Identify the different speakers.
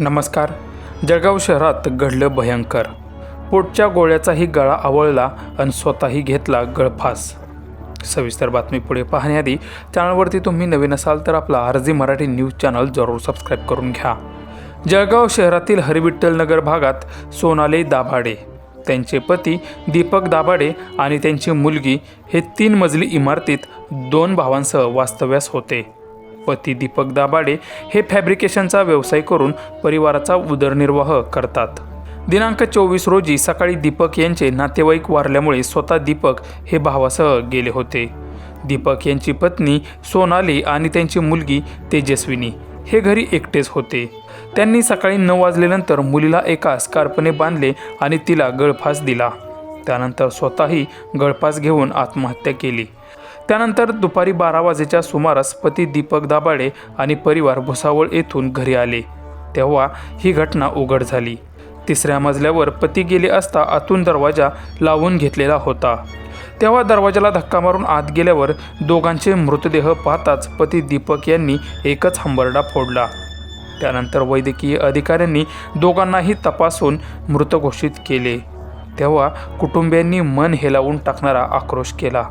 Speaker 1: नमस्कार. जळगाव शहरात घडलं भयंकर. पोटच्या गोळ्याचाही गळा आवळला आणि स्वतःही घेतला गळफास. सविस्तर बातमी पुढे पाहण्याआधी चॅनलवरती तुम्ही नवीन असाल तर आपला आरजी मराठी न्यूज चॅनल जरूर सबस्क्राईब करून घ्या. जळगाव शहरातील हरिविठ्ठलनगर भागात सोनाली दाभाडे त्यांचे पती दीपक दाभाडे आणि त्यांची मुलगी हे तीन मजली इमारतीत दोन भावांसह वास्तव्यास होते. पती दीपक दाभाडे हे फॅब्रिकेशनचा व्यवसाय करून परिवाराचा उदरनिर्वाह करतात. दिनांक चोवीस रोजी सकाळी दीपक यांचे नातेवाईक वारल्यामुळे स्वतः दीपक हे भावासह गेले होते. दीपक यांची पत्नी सोनाली आणि त्यांची मुलगी तेजस्विनी हे घरी एकटेच होते. त्यांनी सकाळी नऊ वाजल्यानंतर मुलीला एका स्कार्पने बांधले आणि तिला गळफास दिला. त्यानंतर स्वतःही गळफास घेऊन आत्महत्या केली. त्यानंतर दुपारी बारा वाजेच्या सुमारास पती दीपक दाभाडे आणि परिवार भुसावळ येथून घरी आले. तेव्हा ही घटना उघड झाली. तिसऱ्या मजल्यावर पती गेले असता आतून दरवाजा लावून घेतलेला होता. तेव्हा दरवाजाला धक्का मारून आत गेल्यावर दोघांचे मृतदेह पाहताच पती दीपक यांनी एकच हंबरडा फोडला. त्यानंतर वैद्यकीय अधिकाऱ्यांनी दोघांनाही तपासून मृत घोषित केले. तेव्हा कुटुंबियांनी मन हेलावून टाकणारा आक्रोश केला.